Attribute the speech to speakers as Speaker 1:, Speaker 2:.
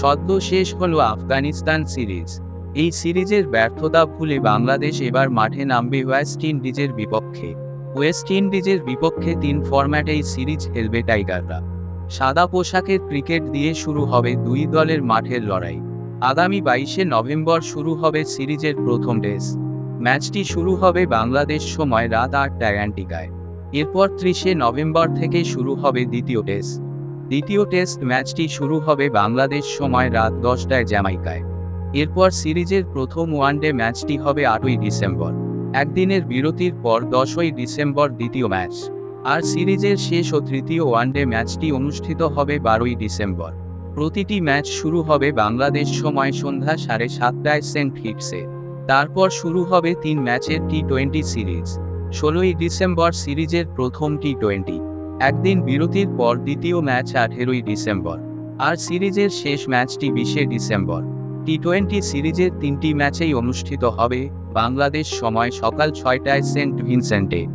Speaker 1: সদ্য শেষ হলো আফগানিস্তান সিরিজ। এই সিরিজের ব্যর্থতা ভুলে বাংলাদেশ এবার মাঠে নামবে ওয়েস্ট ইন্ডিজের বিপক্ষে। ওয়েস্ট ইন্ডিজের বিপক্ষে তিন ফরম্যাটেই সিরিজ খেলবে টাইগাররা। সাদা পোশাকের ক্রিকেট দিয়ে শুরু হবে দুই দলের মাঠের লড়াই। আগামী বাইশে নভেম্বর শুরু হবে সিরিজের প্রথম টেস্ট। ম্যাচটি শুরু হবে বাংলাদেশ সময় রাত আটটায় অ্যান্টিকায় এরপর ত্রিশে নভেম্বর থেকে শুরু হবে দ্বিতীয় টেস্ট। দ্বিতীয় টেস্ট ম্যাচটি শুরু হবে বাংলাদেশ সময় রাত দশটায় জ্যামাইকায়। এরপর সিরিজের প্রথম ওয়ানডে ম্যাচটি হবে আটই ডিসেম্বর। একদিনের বিরতির পর দশই ডিসেম্বর দ্বিতীয় ম্যাচ। আর সিরিজের শেষ ও তৃতীয় ওয়ানডে ম্যাচটি অনুষ্ঠিত হবে বারোই ডিসেম্বর। প্রতিটি ম্যাচ শুরু হবে বাংলাদেশ সময় সন্ধ্যা সাড়ে সাতটায় সেন্ট হিটসে। তারপর শুরু হবে তিন ম্যাচের টি টোয়েন্টি সিরিজ। ষোলোই ডিসেম্বর সিরিজের প্রথম টি টোয়েন্টি। একদিন বিরতির পর দ্বিতীয় ম্যাচ আঠেরোই ডিসেম্বর। আর সিরিজের শেষ ম্যাচটি বিশে ডিসেম্বর। টি টোয়েন্টি সিরিজের তিনটি ম্যাচেই অনুষ্ঠিত হবে বাংলাদেশ সময় সকাল ছয়টায় সেন্ট ভিনসেন্টে।